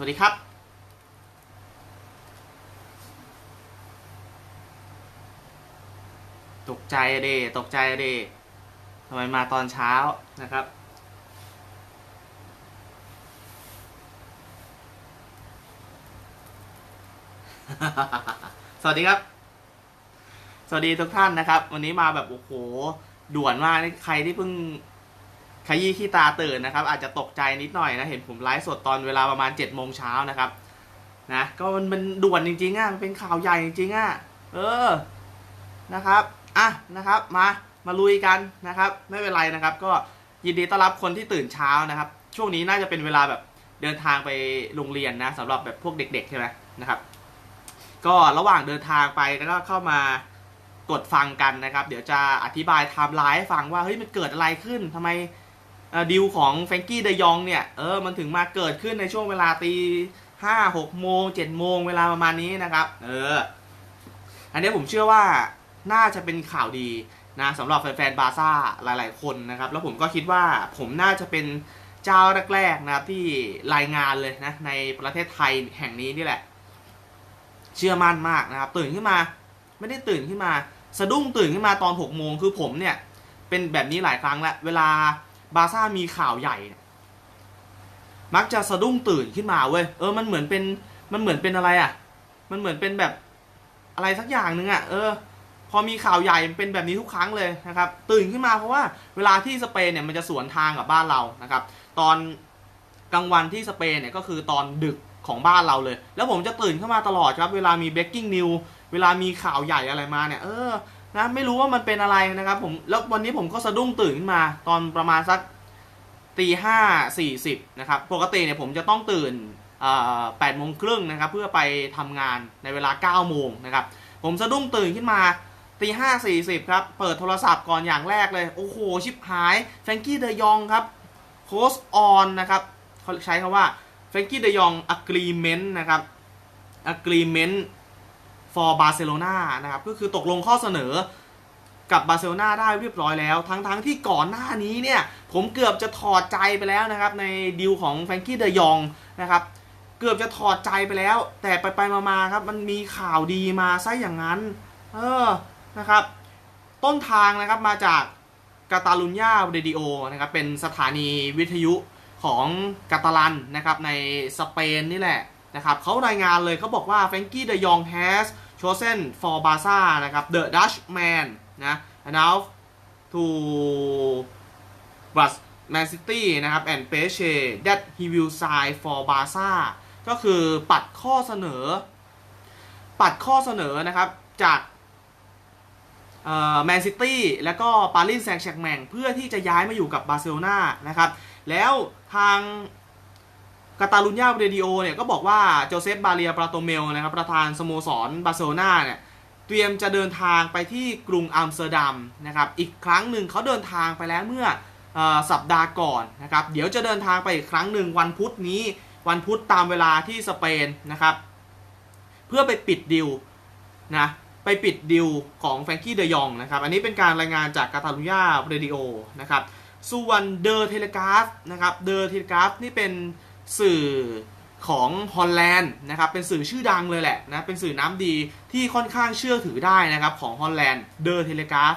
วัสดีครับตกใจเดตกใจเดทำไมมาตอนเช้านะครับ สวัสดีครับ สวัสดีทุกท่านนะครับ วันนี้มาแบบโอ้โห ด่วนมาก ใครที่เพิ่ง ขยี้ขี้ตาตื่นนะครับ อาจจะตกใจนิดหน่อยนะ เห็นผมไลฟ์สดตอนเวลาประมาณ7จ็ดโมงเช้านะครับนะก็มันมันด่วนจริงๆอะมันเป็นข่าวใหญ่จริงๆอะเออนะครับอะนะครับมามาลุยกันนะครับ ไม่เป็นไรนะครับ ก็ยินดีต้อนรับคนที่ตื่นเช้านะครับ ช่วงนี้น่าจะเป็นเวลาแบบเดินทางไปโรงเรียนนะสำหรับแบบพวกเด็กๆใช่ไหมนะครับ ก็ระหว่างเดินทางไปก็เข้ามากดฟังกันนะครับ เดี๋ยวจะอธิบายไทม์ไลน์ให้ฟังว่าเฮ้ยมันเกิดอะไรขึ้นทำไม ดิวของแฟงกี้เดยองเนี่ยเออมันถึงมาเกิดขึ้นในช่วงเวลาตีห้าหกโมงเจ็ดโมงเวลาประมาณนี้นะครับ เออ อันนี้ผมเชื่อว่าน่าจะเป็นข่าวดีนะสำหรับแฟนๆบาซ่าหลาย ๆ คนนะครับ แล้วผมก็คิดว่าผมน่าจะเป็นเจ้าแรกๆนะครับที่รายงานเลยนะในประเทศไทยแห่งนี้นี่แหละ เชื่อมั่นมากนะครับ ตื่นขึ้นมา ไม่ได้ตื่นขึ้นมา สะดุ้งตื่นขึ้นมาตอน6กโมงคือผมเนี่ย เป็นแบบนี้หลายครั้งแล้วเวลา บาซ่ามีข่าวใหญ่ มักจะสะดุ้งตื่นขึ้นมาเว้ย เออ มันเหมือนเป็น มันเหมือนเป็นอะไรอะ่ะ มันเหมือนเป็นแบบอะไรสักอย่างหนึ่งอะ่ะ เออ พอมีข่าวใหญ่เป็นแบบนี้ทุกครั้งเลยนะครับ ตื่นขึ้นมาเพราะว่าเวลาที่สเปนเนี่ยมันจะสวนทางกับบ้านเรา นะครับ ตอนกลางวันที่สเปนเนี่ยก็คือตอนดึกของบ้านเราเลย แล้วผมจะตื่นเข้ามาตลอดครับ เวลามี breaking news เวลามีข่าวใหญ่อะไรมาเนี่ย เออ นะไม่รู้ว่ามันเป็นอะไรนะครับผมแล้ววันนี้ผมก็สะดุ้งตื่นขึ้นมา ตอนประมาณสักตีห้าสี่สิบนะครับปกติเนี่ยผมจะต้องตื่นแปดโมงครึ่งนะครับเพื่อไปทำงานในเวลาเก้าโมงนะครับผมสะดุ้งตื่นขึ้นมาตีห้าสี่สิบครับเปิดโทรศัพท์ก่อนอย่างแรกเลย โอ้โห ชิบหายแฟรงกี้เดยองครับโพสออนนะครับเขาใช้คำว่าแฟรงกี้เดยอง agreement นะครับ agreement for Barcelona นะครับ ก็คือตกลงข้อเสนอกับบาร์เซโลนาได้เรียบร้อยแล้ว ทั้งๆทที่ก่อนหน้านี้เนี่ย ผมเกือบจะถอดใจไปแล้วนะครับ ในดีลของแฟรงกี้เดยองนะครับ เกือบจะถอดใจไปแล้ว แต่ไปไปๆมาๆครับ มันมีข่าวดีมาซะอย่างนั้น เออนะครับ ต้นทางนะครับมาจากกาตาลุญญาเรดิโอนะครับ เป็นสถานีวิทยุของกาตาลันนะครับ ในสเปนนี่แหละนะครับเขารายงานเลยเขาบอกว่าแฟรงกี้เดยอง has chosen for Barca นะครับ the Dutchman นะ announced to Bras Man City นะครับ and p e c e that he will sign for Barca ก็คือปัดข้อเสนอ ปัดข้อเสนอนะครับจากแมนซิตี้แล้วก็ปารีสแซงต์แชร์กแมงเพื่อที่จะย้ายมาอยู่กับบาร์เซโลนานะครับ แล้วทาง กาตาลุญญาเรดิโอเนี่ยก็บอกว่าโจเซฟบาเรียปราโตเมลนะครับประธานสโมสรบาร์เซโลนาเนี่ยเตรียมจะเดินทางไปที่กรุงอัมสเตอร์ดัมนะครับอีกครั้งหนึ่งเขาเดินทางไปแล้วเมื่อออสัปดาห์ก่อนนะครับเดี๋ยวจะเดินทางไปอีกครั้งหนึ่งวันพุธนี้วันพุธตามเวลาที่สเปนนะครับเพื่อไปปิดดิวนะไปปิดดิวของแฟรงกี้เดยองนะครับอันนี้เป็นการรายงานจากกาตาลุญญาเรดิโอนะครับส่วนเดอเทเลกราฟนะครับเดอเทเลกราฟนี่เป็น สื่อของฮอลแลนด์นะครับเป็นสื่อชื่อดังเลยแหละนะเป็นสื่อน้ำดีที่ค่อนข้างเชื่อถือได้นะครับของฮอลแลนด์เดอเทเลกราฟ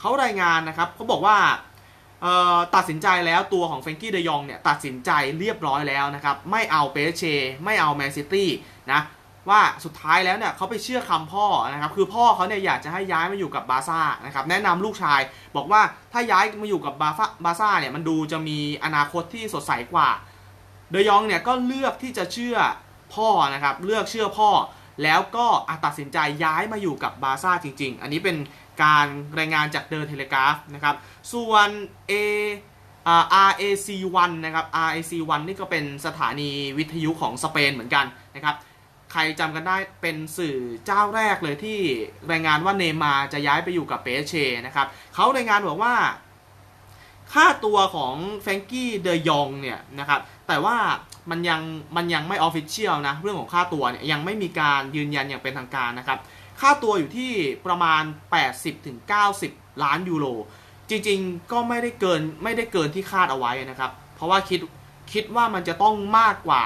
เขารายงานนะครับเขาบอกว่าตัดสินใจแล้วตัวของแฟงกี้เดยองเนี่ยตัดสินใจเรียบร้อยแล้วนะครับไม่เอาเปเชไม่เอาแมนซิตี้นะว่าสุดท้ายแล้วเนี่ยเขาไปเชื่อคำพ่อนะครับคือพ่อเขาเนี่ยอยากจะให้ย้ายมาอยู่กับบาซ่านะครับแนะนำลูกชาย บอกว่าถ้าย้ายมาอยู่กับบาซ่าบาซ่าเนี่ยมันดูจะมีอนาคตที่สดใสกว่า เดยองเนี่ยก็เลือกที่จะเชื่อพ่อนะครับ เลือกเชื่อพ่อ แล้วก็ตัดสินใจย้ายมาอยู่กับบาซ่าจริง ๆ อันนี้เป็นการรายงานจากเดอเทเลกราฟนะครับ ส่วน A อ่า RAC1 นะครับ RAC1 นี่ก็เป็นสถานีวิทยุของสเปนเหมือนกันนะครับ ใครจำกันได้เป็นสื่อเจ้าแรกเลยที่รายงานว่าเนย์มาจะย้ายไปอยู่กับเปเชนะครับเขารายงานบอกว่า ค่าตัวของแฟงกี้เดยองเนี่ยนะครับ แต่ว่ามันยังมันยังไม่ออฟฟิเชียลนะเรื่องของค่าตัวเนี่ยยังไม่มีการยืนยันอย่างเป็นทางการนะครับ ค่าตัวอยู่ที่ประมาณ 80-90 ล้านยูโรจริงๆก็ไม่ได้เกินไม่ได้เกินที่คาดเอาไว้นะครับ เพราะว่าคิดคิดว่ามันจะต้องมากกว่า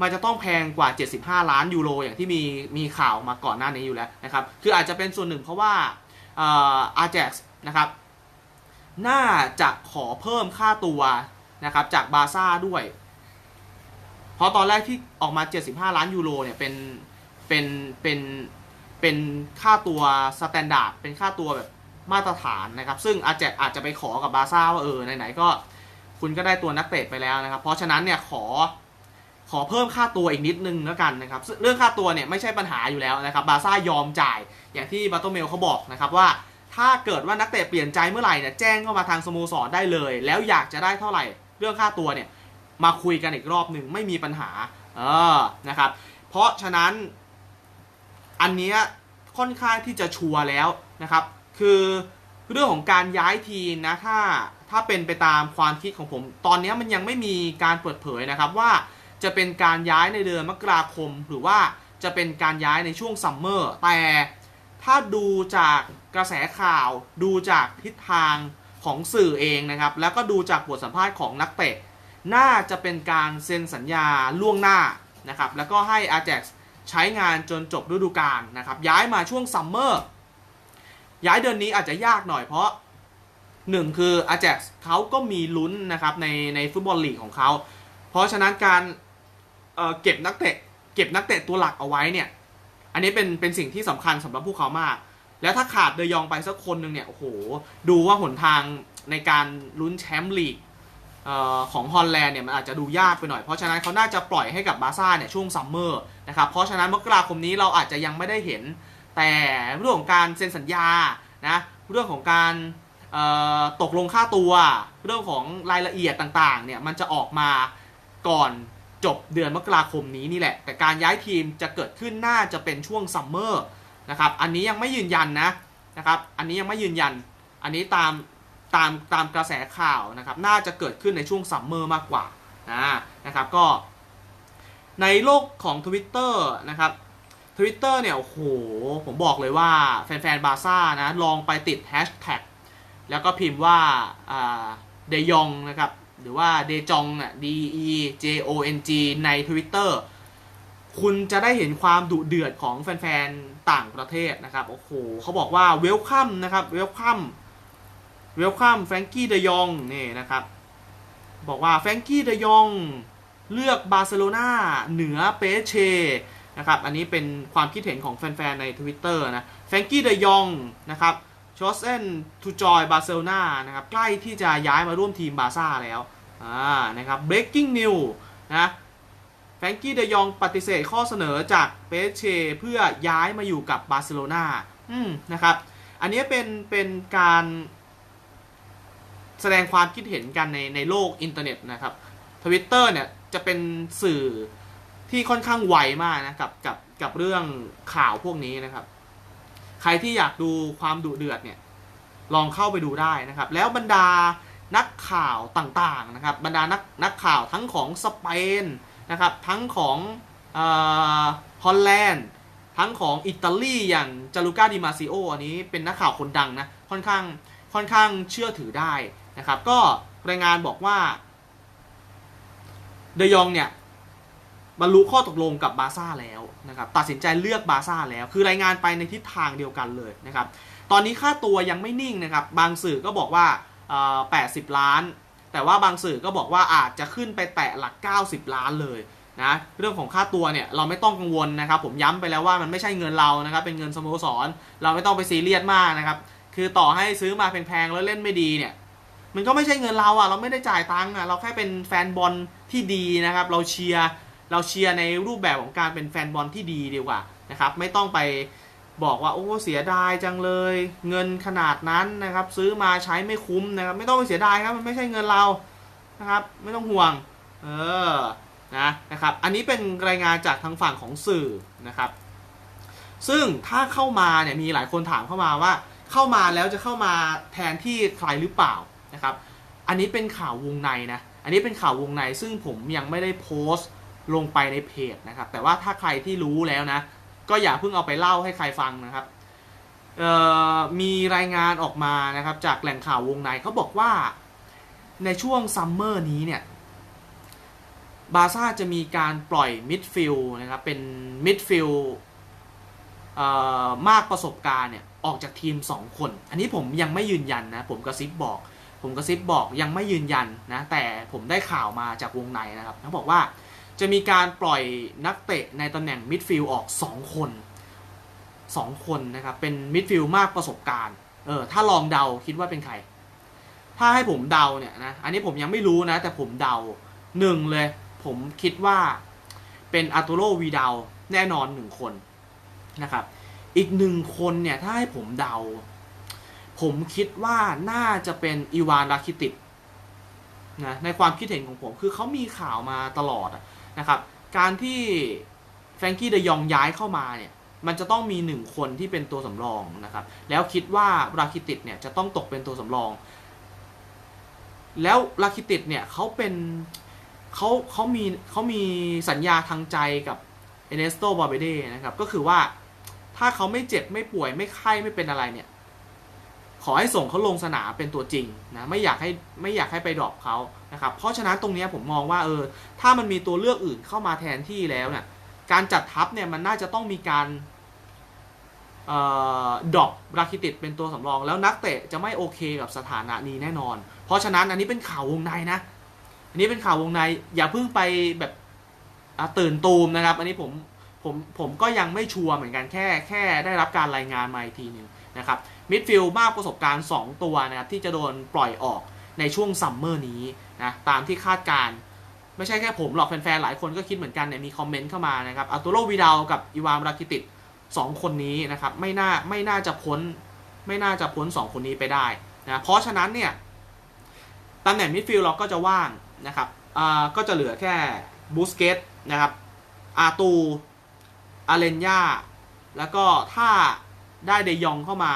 มันจะต้องแพงกว่า 75 ล้านยูโรอย่างที่มีมีข่าวมาก่อนหน้านี้อยู่แล้วนะครับ คืออาจจะเป็นส่วนหนึ่งเพราะว่าอาร์เจ็กนะครับ น่าจะขอเพิ่มค่าตัว นะครับจากบาซ่าด้วย เพราะตอนแรกที่ออกมา 75 ล้านยูโรเนี่ยเป็นเป็นเป็นเป็นค่าตัวสแตนดาร์ดเป็นค่าตัวแบบมาตรฐานนะครับ ซึ่งอาจจะอาจจะไปขอกับบาซ่าว่าเออไหนๆก็คุณก็ได้ตัวนักเตะไปแล้วนะครับ เพราะฉะนั้นเนี่ยขอขอเพิ่มค่าตัวอีกนิดนึงแล้วกันนะครับ เรื่องค่าตัวเนี่ยไม่ใช่ปัญหาอยู่แล้วนะครับ บาซ่ายอมจ่ายอย่างที่บัตโตเมลเขาบอกนะครับว่าถ้าเกิดว่านักเตะเปลี่ยนใจเมื่อไหร่เนี่ยแจ้งเข้ามาทางสโมสรได้เลย แล้วอยากจะได้เท่าไหร่ เรื่องค่าตัวเนี่ยมาคุยกันอีกรอบหนึ่งไม่มีปัญหาเออนะครับ เพราะฉะนั้นอันนี้ค่อนข้างที่จะชัวร์แล้วนะครับ คือเรื่องของการย้ายทีมนะถ้าถ้าเป็นไปตามความคิดของผม ตอนนี้มันยังไม่มีการเปิดเผยนะครับว่าจะเป็นการย้ายในเดือนมกราคม หรือว่าจะเป็นการย้ายในช่วงซัมเมอร์แต่ถ้าดูจากกระแสข่าวดูจากทิศทาง ของสื่อเองนะครับ แล้วก็ดูจากบทสัมภาษณ์ของนักเตะน่าจะเป็นการเซ็นสัญญาล่วงหน้านะครับ แล้วก็ให้ a า a x ใช้งานจนจบฤดูกาลนะครับ ย้ายมาช่วงซัมเมอร์ย้ายเดือนนี้อาจจะยากหน่อยเพราะหนึ่งคือ a า a x เขาก็มีลุ้นนะครับในในฟุตบอลลีกของเขา เพราะฉะนั้นการเเก็บนักเตะเก็บนักเตะตัวหลักเอาไว้เนี่ย อันนี้เป็นเป็นสิ่งที่สำคัญสำหรับพวกเขามาก แล้วถ้าขาดเดยองไปสักคนหนึ่งเนี่ยโอ้โหดูว่าหนทางในการลุ้นแชมป์ลีกของฮอลแลนด์เนี่ยมันอาจจะดูยากไปหน่อย เพราะฉะนั้นเขาน่าจะปล่อยให้กับบาซ่าเนี่ยช่วงซัมเมอร์นะครับเพราะฉะนั้นมกราคมนี้เราอาจจะยังไม่ได้เห็น แต่เรื่องของการเซ็นสัญญานะเรื่องของการตกลงค่าตัวเรื่องของรายละเอียดต่างๆเนี่ยมันจะออกมาก่อนจบเดือนมกราคมนี้นี่แหละ แต่การย้ายทีมจะเกิดขึ้นน่าจะเป็นช่วงซัมเมอร์ นะครับ อันนี้ยังไม่ยืนยันนะนะครับ อันนี้ยังไม่ยืนยัน อันนี้ตามตามตามกระแสข่าวนะครับ น่าจะเกิดขึ้นในช่วงซัมเมอร์มากกว่านะนะครับก็ ในโลกของ Twitter นะครับ Twitter เนี่ย โอ้โห ผมบอกเลยว่า แฟนๆ บาซ่านะ ลองไปติดแฮชแท็กแล้วก็พิมพ์ว่าเดยองนะครับ หรือว่าเดจองอะ D E J O N G ใน Twitter คุณจะได้เห็นความดุเดือดของแฟนๆ ต่างประเทศนะครับโอ้โหเขาบอกว่าเวลคัมนะครับเวลคัมเวลคัมแฟรงกี้เดยองนี่นะครับ บอกว่าแฟรงกี้เดยองเลือกบาร์เซโลนาเหนือเปเชนะครับอันนี้เป็นความคิดเห็นของแฟนๆใน Twitter นะแฟรงกี้เดยองนะครับชอสเซนทูจอยบาร์เซโลนานะครับใกล้ที่จะย้ายมาร่วมทีมบาซ่าแล้วอ่านะครับ breaking news นะ รงกี้เดยองปฏิเสธข้อเสนอจากเปเชเพื่อย้ายมาอยู่กับบาร์เซโลนาอืมนะครับ อันนี้เป็นเป็นการแสดงความคิดเห็นกันในในโลกอินเทอร์เน็ตนะครับทวิตเตอร์เนี่ยจะเป็นสื่อที่ค่อนข้างไวมากนะกับกับกับเรื่องข่าวพวกนี้นะครับ ใครที่อยากดูความดุเดือดเนี่ย ลองเข้าไปดูได้นะครับ แล้วบรรดานักข่าวต่างๆนะครับ บรรดานักนักข่าวทั้งของสเปน นะครับทั้งของฮอลแลนด์ทั้งของอิตาลีอย่างจารุกาดิมาซิโออันนี้เป็นนักข่าวคนดังนะค่อนข้างค่อนข้างเชื่อถือได้นะครับก็รายงานบอกว่าเดยองเนี่ยบรรลุข้อตกลงกับบาซ่าแล้วนะครับตัดสินใจเลือกบาซ่าแล้ว คือรายงานไปในทิศทางเดียวกันเลยนะครับตอนนี้ค่าตัวยังไม่นิ่งนะครับบางสื่อก็บอกว่า 80 ล้าน แต่ว่าบางสื่อก็บอกว่าอาจจะขึ้นไปแตะหลัก 90 ล้านเลยนะเรื่องของค่าตัวเนี่ยเราไม่ต้องกังวลนะครับ ผมย้ำไปแล้วว่ามันไม่ใช่เงินเรานะครับเป็นเงินสโมสร เราไม่ต้องไปซีเรียสมากนะครับคือต่อให้ซื้อมาแพงๆแล้วเล่นไม่ดีเนี่ยมันก็ไม่ใช่เงินเราอะเราไม่ได้จ่ายตังค์อะเราแค่เป็นแฟนบอลที่ดีนะครับเราเชียร์เราเชียร์ในรูปแบบของการเป็นแฟนบอลที่ดีดีกว่านะครับไม่ต้องไป บอกว่าโอ้เสียดายจังเลย เงินขนาดนั้นนะครับ ซื้อมาใช้ไม่คุ้มนะครับ ไม่ต้องเสียดายครับมันไม่ใช่เงินเรานะครับ ไม่ต้องห่วง เออนะนะครับ อันนี้เป็นรายงานจากทางฝั่งของสื่อนะครับ ซึ่งถ้าเข้ามาเนี่ยมีหลายคนถามเข้ามาว่า เข้ามาแล้วจะเข้ามาแทนที่ใครหรือเปล่านะครับ อันนี้เป็นข่าววงในนะอันนี้เป็นข่าววงในซึ่งผมยังไม่ได้โพสต์ลงไปในเพจนะครับ แต่ว่าถ้าใครที่รู้แล้วนะ ก็อย่าเพิ่งเอาไปเล่าให้ใครฟังนะครับมีรายงานออกมานะครับจากแหล่งข่าววงในเขาบอกว่าในช่วงซัมเมอร์นี้เนี่ยบาซ่าจะมีการปล่อยมิดฟิลด์นะครับเป็นมิดฟิลด์มากประสบการณ์เนี่ยออกจากทีม 2 คน อันนี้ผมยังไม่ยืนยันนะผมกระซิบบอก ผมกระซิบบอกยังไม่ยืนยันนะแต่ผมได้ข่าวมาจากวงในนะครับเขาบอกว่า จะมีการปล่อยนักเตะในตำแหน่งมิดฟิลด์ออก 2 คน 2 คนนะครับ เป็นมิดฟิลด์มากประสบการณ์เออถ้าลองเดาคิดว่าเป็นใคร ถ้าให้ผมเดาเนี่ยนะ อันนี้ผมยังไม่รู้นะ แต่ผมเดาหนึ่งเลย ผมคิดว่าเป็นอาร์ตูโรวีดาแน่นอนหนึ่งคนนะครับ อีกหนึ่งคนเนี่ยถ้าให้ผมเดา ผมคิดว่าน่าจะเป็นอีวานราคิติดนะในความคิดเห็นของผมคือเขามีข่าวมาตลอดอะ นะครับ การที่แฟรงกี้เดยองย้ายเข้ามาเนี่ยมันจะต้องมีหนึ่งคนที่เป็นตัวสำรองนะครับ แล้วคิดว่าราคิติดเนี่ยจะต้องตกเป็นตัวสำรอง แล้วราคิติดเนี่ยเขาเป็นเขาเขามีเขามีสัญญาทางใจกับเอเนสโตบาเบเดนะครับ ก็คือว่าถ้าเขาไม่เจ็บไม่ป่วยไม่ไข้ไม่เป็นอะไรเนี่ย ขอให้ส่งเขาลงสนามเป็นตัวจริงนะไม่อยากให้ไม่อยากให้ไปดรอปเขานะครับเพราะฉะนั้นตรงนี้ผมมองว่าเออถ้ามันมีตัวเลือกอื่นเข้ามาแทนที่แล้วเนี่ยการจัดทัพเนี่ยมันน่าจะต้องมีการออดรอปราคิติดเป็นตัวสำรอง แล้วนักเตะจะไม่โอเคกับสถานะนี้แน่นอน เพราะฉะนั้นอันนี้เป็นข่าววงในนะอันนี้เป็นข่าววงในอย่าเพิ่งไปแบบตื่นตูมนะครับ อันนี้ผมผมผมก็ยังไม่ชัวร์เหมือนกันแค่แค่ได้รับการรายงานมาอีกทีหนึ่งนะครับ มิดฟิลด์มากประสบการณ์ 2 ตัวนะครับที่จะโดนปล่อยออกในช่วงซัมเมอร์นี้นะตามที่คาดการไม่ใช่แค่ผมหรอกแฟนๆหลายคนก็คิดเหมือนกันเนี่ยมีคอมเมนต์เข้ามานะครับอัลโตโรวิดาลกับอีวานราคิติดสองคนนี้นะครับไม่น่าไม่น่าจะพ้นไม่น่าจะพ้น 2 คนนี้ไปได้นะเพราะฉะนั้นเนี่ยตำแหน่งมิดฟิลด์เราก็จะว่างนะครับอ่าก็จะเหลือแค่บูสเกตนะครับอาตูอาเลนยาแล้วก็ถ้าได้เดยองเข้ามา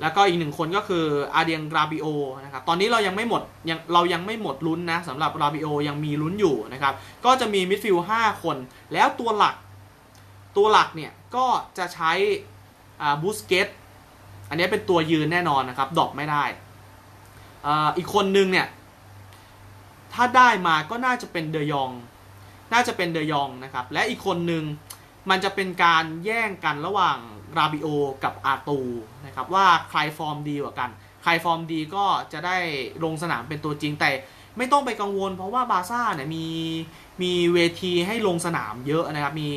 แล้วก็อีกหนึ่งคนก็คืออาเดียงราบิโอนะครับตอนนี้เรายังไม่หมดยังเรายังไม่หมดลุ้นนะสำหรับราบิโอยังมีลุ้นอยู่นะครับก็จะมีมิดฟิลด์5คน แล้วตัวหลักตัวหลักเนี่ยก็จะใช้อาบูสเกตอันนี้เป็นตัวยืนแน่นอนนะครับดรอกไม่ได้อีกคนนึงเนี่ยถ้าได้มาก็น่าจะเป็นเดยอง น่าจะเป็นเดยองนะครับและอีกคนนึง มันจะเป็นการแย่งกันระหว่างราบิโอกับอาตูนะครับว่าใครฟอร์มดีกว่ากัน ใครฟอร์มดีก็จะได้ลงสนามเป็นตัวจริงแต่ไม่ต้องไปกังวล เพราะว่าบาซ่าเนี่ยมีมีเวทีให้ลงสนามเยอะนะครับ มี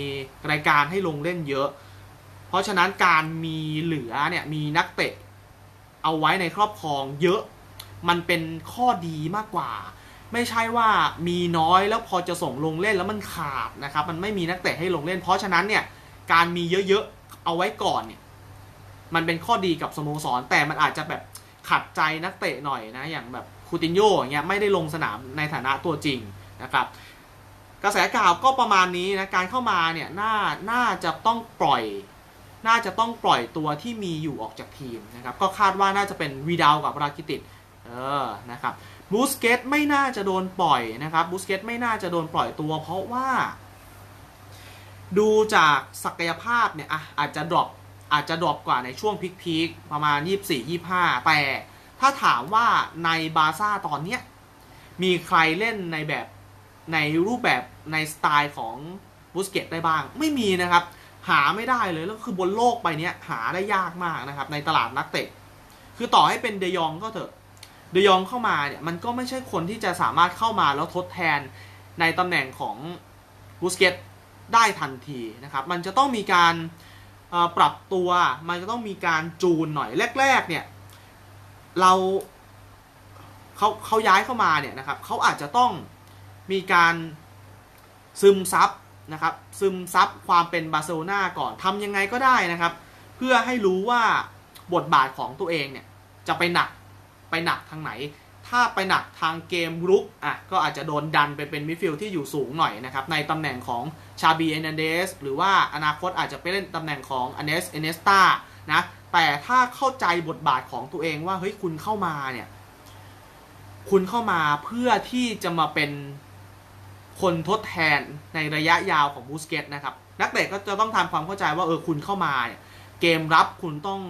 รายการให้ลงเล่นเยอะ เพราะฉะนั้นการมีเหลือเนี่ยมีนักเตะเอาไว้ในครอบครองเยอะ มันเป็นข้อดีมากกว่า ไม่ใช่ว่ามีน้อยแล้วพอจะส่งลงเล่นแล้วมันขาดนะครับ มันไม่มีนักเตะให้ลงเล่น เพราะฉะนั้นเนี่ยการมีเยอะๆเอาไว้ก่อนเนี่ยมันเป็นข้อดีกับสโมสร แต่มันอาจจะแบบขัดใจนักเตะหน่อยนะอย่างแบบคูตินโญ่อย่างเงี้ยไม่ได้ลงสนามในฐานะตัวจริงนะครับกระแสข่าวก็ประมาณนี้นะการเข้ามาเนี่ยน่าน่าจะต้องปล่อย น่าจะต้องปล่อยตัวที่มีอยู่ออกจากทีมนะครับก็คาดว่าน่าจะเป็นวีดาวกับราคิติดเออนะครับ บูสเกตไม่น่าจะโดนปล่อยนะครับบูสเกตไม่น่าจะโดนปล่อยตัว เพราะว่า ดูจากศักยภาพเนี่ยอะอาจจะดรอปอาจจะดรอปกว่าในช่วงพีคๆประมาณ 24-25 แต่ถ้าถามว่าในบาซ่าตอนเนี้ยมีใครเล่นในแบบในรูปแบบในสไตล์ของบูสเกตได้บ้าง ไม่มีนะครับ หาไม่ได้เลย แล้วคือบนโลกใบเนี้ยหาได้ยากมากนะครับ ในตลาดนักเตะ คือต่อให้เป็นเดยองก็เถอะ เดยองเข้ามาเนี่ยมันก็ไม่ใช่คนที่จะสามารถเข้ามาแล้วทดแทนในตำแหน่งของบูสเกตได้ทันทีนะครับ มันจะต้องมีการปรับตัว มันจะต้องมีการจูนหน่อยแรก ๆ เนี่ย เราเขาเขาย้ายเข้ามาเนี่ยนะครับเขาอาจจะต้องมีการซึมซับนะครับ ซึมซับความเป็นบาร์เซโลนาก่อนทำยังไงก็ได้นะครับ เพื่อให้รู้ว่าบทบาทของตัวเองเนี่ยจะไปหนัก ไปหนักทางไหน ถ้าไปหนักทางเกมรุกอะก็อาจจะโดนดันไปเป็นมิดฟิลด์ที่อยู่สูงหน่อยนะครับ ในตำแหน่งของชาบีเอเนเดสหรือว่าอนาคตอาจจะไปเล่นตำแหน่งของอเนสเอเนสตานะแต่ถ้าเข้าใจบทบาทของตัวเองว่าเฮ้ยคุณเข้ามาเนี่ยคุณเข้ามาเพื่อที่จะมาเป็นคนทดแทนในระยะยาวของบูสเกตนะครับ นักเตะก็จะต้องทำความเข้าใจว่าเออคุณเข้ามาเนี่ยเกมรับคุณต้อง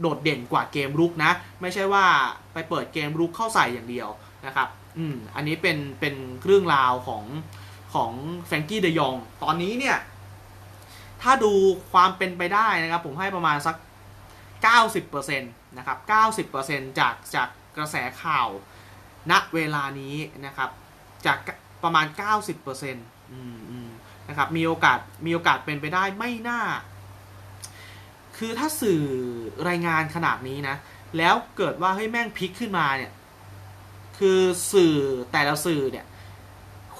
โดดเด่นกว่าเกมรุกนะ ไม่ใช่ว่าไปเปิดเกมรุกเข้าใส่อย่างเดียวนะครับ อืม อันนี้เป็นเป็นเรื่องราวของของแฟรงกี้เดยอง ตอนนี้เนี่ย ถ้าดูความเป็นไปได้นะครับ ผมให้ประมาณสัก 90%นะครับ 90%จากจากกระแสข่าวณเวลานี้นะครับ จากประมาณ 90%อืมอืมนะครับ มีโอกาสมีโอกาสเป็นไปได้ไม่น่า คือถ้าสื่อรายงานขนาดนี้นะ แล้วเกิดว่าเฮ้ยแม่งพลิกขึ้นมาเนี่ย คือสื่อแต่ละสื่อเนี่ย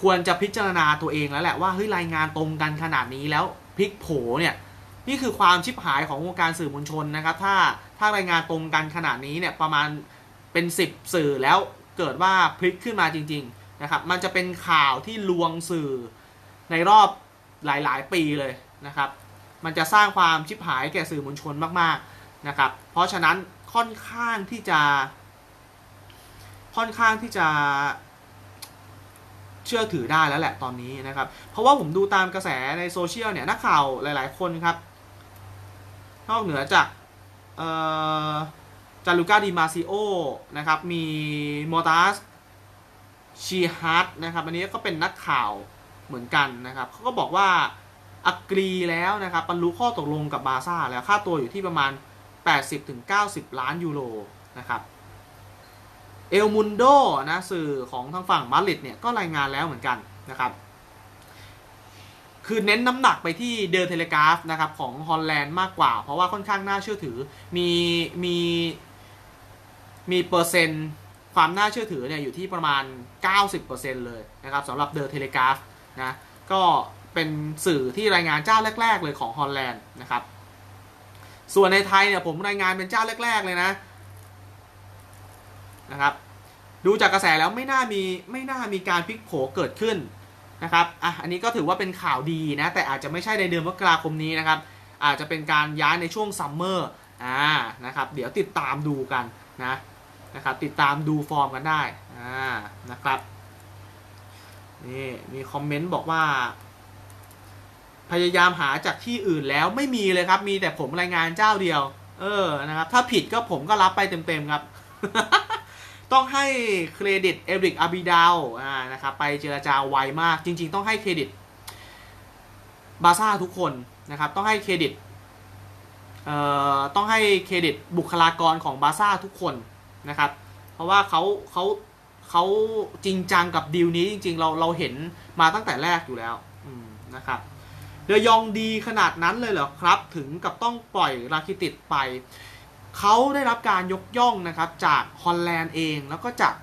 ควรจะพิจารณาตัวเองแล้วแหละว่าเฮ้ยรายงานตรงกันขนาดนี้แล้วพลิกโผเนี่ยนี่คือความชิบหายของวงการสื่อมวลชนนะครับ ถ้าถ้ารายงานตรงกันขนาดนี้เนี่ยประมาณเป็นสิบสื่อแล้วเกิดว่าพลิกขึ้นมาจริง ๆนะครับ มันจะเป็นข่าวที่ลวงสื่อในรอบหลาย ๆ ปีเลยนะครับ มันจะสร้างความชิบหายแก่สื่อมวลชนมากๆนะครับ เพราะฉะนั้นค่อนข้างที่จะ ค่อนข้างที่จะเชื่อถือได้แล้วแหละตอนนี้นะครับ เพราะว่าผมดูตามกระแสในโซเชียลเนี่ยนักข่าวหลาย ๆ คนครับ นอกเหนือจากจารุก้าดีมาซิโอนะครับ มีมอตัสชีฮาร์ดนะครับ อันนี้ก็เป็นนักข่าวเหมือนกันนะครับ เขาก็บอกว่า อักรีแล้วนะครับบรรลุข้อตกลงกับบาซ่าแล้วค่าตัวอยู่ที่ประมาณ 80-90 ล้านยูโรนะครับเอลมุนโดนะสื่อของทางฝั่งมาดริดเนี่ยก็รายงานแล้วเหมือนกันนะครับคือเน้นน้ำหนักไปที่เดลเทเลกราฟนะครับของฮอลแลนด์มากกว่า เพราะว่าค่อนข้างน่าเชื่อถือมีมีมีเปอร์เซ็นต์ความน่าเชื่อถือเนี่ยอยู่ที่ประมาณ 90%เลยนะครับสำหรับเดลเทเลกราฟนะก็ เป็นสื่อที่รายงานเจ้าแรก ๆ เลยของฮอลแลนด์นะครับ ส่วนในไทยเนี่ยผมรายงานเป็นเจ้าแรก ๆ เลยนะนะครับดูจากกระแสแล้วไม่น่ามีไม่น่ามีการพลิกโผเกิดขึ้นนะครับอะอันนี้ก็ถือว่าเป็นข่าวดีนะ แต่อาจจะไม่ใช่ในเดือนมกราคมนี้นะครับ อาจจะเป็นการย้ายในช่วงซัมเมอร์อ่านะครับ เดี๋ยวติดตามดูกันนะนะครับ ติดตามดูฟอร์มกันได้อ่านะครับนี่มีคอมเมนต์บอกว่า พยายามหาจากที่อื่นแล้วไม่มีเลยครับ มีแต่ผมรายงานเจ้าเดียว เออนะครับ ถ้าผิดก็ผมก็รับไปเต็มๆครับ ต้องให้เครดิตเอริกอาบิดาวอ่านะครับไปเจรจาไวมาก จริง ๆ ต้องให้เครดิตบาซ่าทุกคนนะครับ ต้องให้เครดิตเอ่อต้องให้เครดิตบุคลากรของบาซ่าทุกคนนะครับ เพราะว่าเขาเขาเขาจริงจังกับดีลนี้จริง ๆ เราเราเห็นมาตั้งแต่แรกอยู่แล้วนะครับ ดยองดีขนาดนั้นเลยเหรอครับ ถึงกับต้องปล่อยราคิติดไป เขาได้รับการยกย่องนะครับจากฮอลแลนด์เองแล้วก็จาก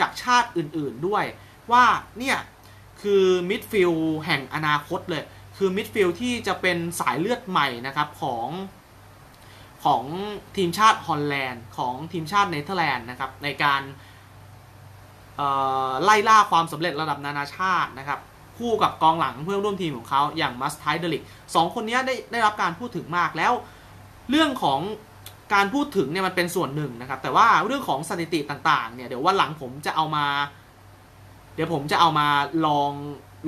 จากชาติอื่นๆด้วย ว่าเนี่ยคือมิดฟิลด์แห่งอนาคตเลย คือมิดฟิลด์ที่จะเป็นสายเลือดใหม่นะครับของของทีมชาติฮอลแลนด์ของทีมชาติเนเธอร์แลนด์นะครับในการไล่ล่าความสำเร็จระดับนานาชาตินะครับ คู่กับกองหลังเพื่อนร่วมทีมของเขาอย่างมัสไทเดลิกสองคนนี้ได้ได้รับการพูดถึงมากแล้ว เรื่องของการพูดถึงเนี่ยมันเป็นส่วนหนึ่งนะครับ แต่ว่าเรื่องของสถิติต่างๆเนี่ยเดี๋ยววันหลังผมจะเอามา เดี๋ยวผมจะเอามาลอง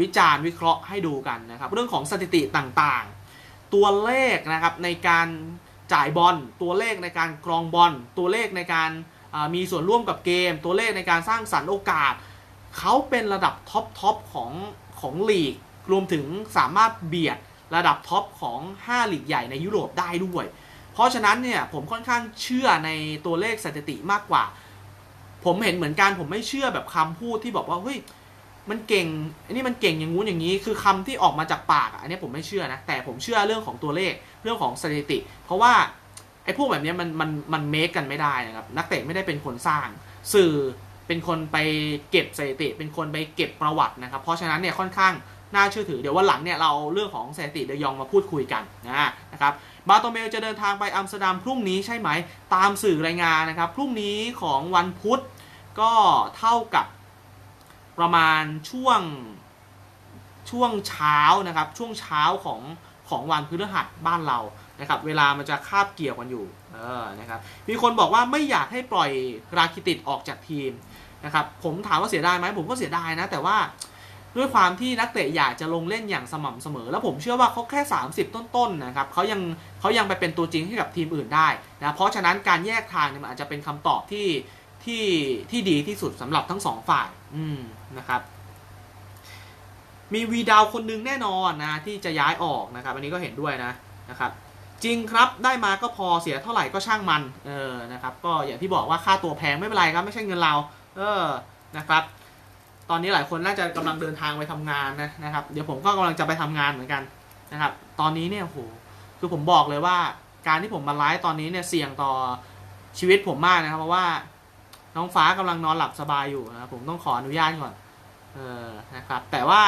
วิจารณ์วิเคราะห์ให้ดูกันนะครับ เรื่องของสถิติต่างๆ ตัวเลขนะครับในการจ่ายบอลตัวเลขในการกรองบอลตัวเลขในการมีส่วนร่วมกับเกม ตัวเลขในการสร้างสรรค์โอกาส เขาเป็นระดับท็อปทอปของ ของลีก รวมถึงสามารถเบียดระดับท็อปของ 5 ลีกใหญ่ในยุโรปได้ด้วย เพราะฉะนั้นเนี่ยผมค่อนข้างเชื่อในตัวเลขสถิติมากกว่า ผมเห็นเหมือนกันผมไม่เชื่อแบบคำพูดที่บอกว่าเฮ้ยมันเก่งอันนี้มันเก่งอย่างงู้นอย่างนี้ คือคำที่ออกมาจากปากอันนี้ผมไม่เชื่อนะ แต่ผมเชื่อเรื่องของตัวเลขเรื่องของสถิติ เพราะว่าไอ้พวกแบบนี้มันมันมันเมคกันไม่ได้นะครับนักเตะไม่ได้เป็นคนสร้าง สื่อ เป็นคนไปเก็บสถิติ เป็นคนไปเก็บประวัตินะครับ เพราะฉะนั้นเนี่ยค่อนข้างน่าเชื่อถือ เดี๋ยววันหลังเนี่ยเราเรื่องของสถิติเดยองมาพูดคุยกันนะนะครับ บาโตเมลจะเดินทางไปอัมสเตอร์ดัมพรุ่งนี้ใช่ไหม ตามสื่อรายงานนะครับ พรุ่งนี้ของวันพุธก็เท่ากับประมาณช่วงช่วงเช้านะครับ ช่วงเช้าของของวันพฤหัสบ้านเรานะครับ เวลามันจะคาบเกี่ยวกันอยู่ เออ นะครับ มีคนบอกว่าไม่อยากให้ปล่อยราคิติดออกจากทีม นะครับผมถามว่าเสียดายไหมผมก็เสียดายนะ แต่ว่าด้วยความที่นักเตะอยากจะลงเล่นอย่างสม่ำเสมอ แล้วผมเชื่อว่าเขาแค่ 30 ต้นๆนะครับเขายังเขายังไปเป็นตัวจริงให้กับทีมอื่นได้นะเพราะฉะนั้นการแยกทางเนี่ยมันอาจจะเป็นคำตอบที่ที่ที่ดีที่สุดสำหรับทั้งสองฝ่ายอืมนะครับมีวีดาวคนหนึงแน่นอนนะที่จะย้ายออกนะครับ อันนี้ก็เห็นด้วยนะนะครับจริงครับได้มาก็พอเสียเท่าไหร่ก็ช่างมันเออนะครับก็อย่างที่บอกว่าค่าตัวแพงไม่เป็นไรครับไม่ใช่เงินเรา เออนะครับ ตอนนี้หลายคนน่าจะกำลังเดินทางไปทำงานนะนะครับ เดี๋ยวผมก็กำลังจะไปทำงานเหมือนกันนะครับ ตอนนี้เนี่ยโหคือผมบอกเลยว่าการที่ผมมาไลฟ์ตอนนี้เนี่ยเสี่ยงต่อชีวิตผมมากนะครับ เพราะว่าน้องฟ้ากำลังนอนหลับสบายอยู่นะครับผมต้องขออนุญาตก่อนเออนะครับ แต่ว่า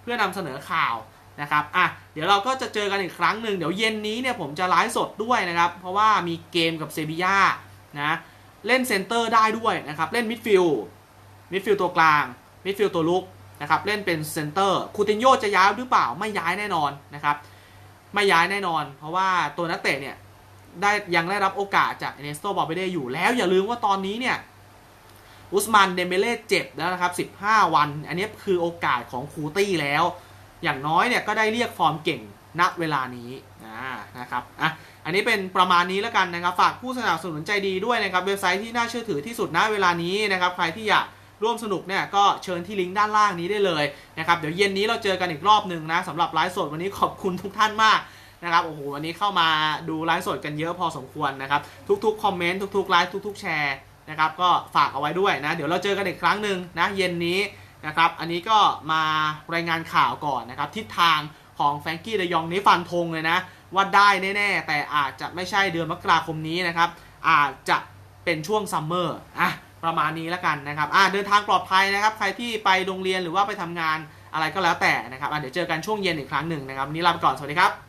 เพื่อนำเสนอข่าวนะครับอะเดี๋ยวเราก็จะเจอกันอีกครั้งหนึ่งเดี๋ยวเย็นนี้เนี่ยผมจะไลฟ์สดด้วยนะครับ เพราะว่ามีเกมกับเซบีย่านะ เล่นเซนเตอร์ได้ด้วยนะครับ เล่นมิดฟิลด์มิดฟิลด์ตัวกลาง มิดฟิลด์ตัวลุกนะครับ เล่นเป็นเซนเตอร์ คูตินโยจะย้ายหรือเปล่า ไม่ย้ายแน่นอนนะครับ ไม่ย้ายแน่นอน เพราะว่าตัวนักเตะเนี่ยได้ยังได้รับโอกาสจากเอเนสโตบอลเบเดอยู่แล้ว อย่าลืมว่าตอนนี้เนี่ยอุสมานเดมเบเล่เจ็บแล้วนะครับ 15 วัน อันนี้คือโอกาสของคูตี้แล้ว อย่างน้อยเนี่ยก็ได้เรียกฟอร์มเก่งณเวลานี้นะครับอะ อันนี้เป็นประมาณนี้แล้วกันนะครับ ฝากผู้สนับสนุนใจดีด้วยนะครับ เว็บไซต์ที่น่าเชื่อถือที่สุดณเวลานี้นะครับ ใครที่อยากร่วมสนุกเนี่ยก็เชิญที่ลิงก์ด้านล่างนี้ได้เลยนะครับ เดี๋ยวเย็นนี้เราเจอกันอีกรอบหนึ่งนะสำหรับไลฟ์สดวันนี้ขอบคุณทุกท่านมากนะครับ โอ้โห วันนี้เข้ามาดูไลฟ์สดกันเยอะพอสมควรนะครับ ทุกๆคอมเมนต์ ทุกๆไลฟ์ ทุกๆแชร์นะครับ ก็ฝากเอาไว้ด้วยนะ เดี๋ยวเราเจอกันอีกครั้งหนึ่งนะเย็นนี้นะครับ อันนี้ก็มารายงานข่าวก่อนนะครับ ทิศทางของแฟรงกี้เดยองนี้ฟันธงเลยนะ ว่าได้แน่ๆ แต่อาจจะไม่ใช่เดือนมกราคมนี้นะครับ อาจจะเป็นช่วงซัมเมอร์อะประมาณนี้แล้วกันนะครับอะเดินทางปลอดภัยนะครับ ใครที่ไปโรงเรียนหรือว่าไปทำงานอะไรก็แล้วแต่นะครับอะเดี๋ยวเจอกันช่วงเย็นอีกครั้งหนึ่งนะครับวันนี้ลาไปก่อนสวัสดีครับ